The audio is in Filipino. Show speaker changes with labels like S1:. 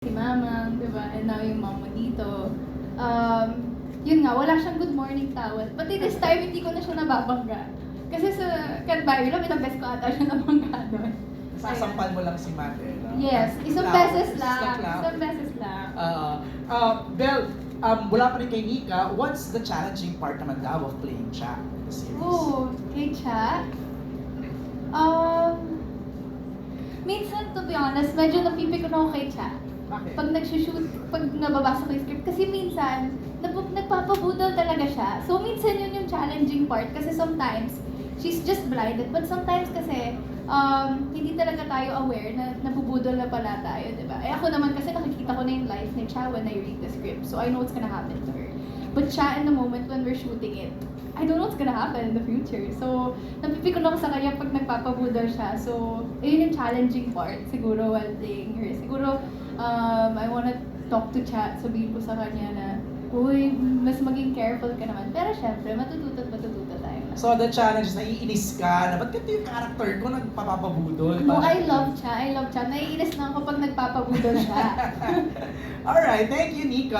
S1: si Mamang, di ba? And now yung mama dito. Um, yun nga, wala siyang good morning towel. Pati this time, hindi ko na siya nababangga. Kasi sa Cadbury lang, ilang beses ko ata siya nabangga doon.
S2: Sasampal mo lang si Mate. no?
S1: Yes, isang
S2: Flowers,
S1: beses lang. Isang beses lang.
S2: Uh, uh, Bel, um, wala pa rin kay Nika, what's the challenging part naman daw of playing Cha? The series?
S1: Oo, kay Cha. Um, minsan, to be honest, medyo napipikon ako kay Cha.
S2: Bakit?
S1: Pag nag-shoot, pag nababasa ko yung script. Kasi minsan, nag- nagpapabudol talaga siya. So, minsan yun yung challenging part. Kasi sometimes, she's just blinded. But sometimes kasi, um, hindi talaga tayo aware na nabubudol na pala tayo, di ba? Eh ako naman kasi nakikita ko na yung life ni Cha when I read the script. So, I know what's gonna happen to her. But Cha, in the moment when we're shooting it, I don't know what's gonna happen in the future. So, napipikon ako sa kanya pag nagpapabudol siya. So, yun yung challenging part siguro while playing. Siguro, um, I wanna talk to Cha, sabihin ko sa kanya na, uy, mas maging careful ka naman. Pero syempre, matututo at matututo tayo.
S2: So the challenge is naiinis ka na ba't ganito yung character ko nagpapabudol?
S1: No, I love Cha. I love Cha. Naiinis na ako pag nagpapabudol siya.
S2: Alright, thank you Nika.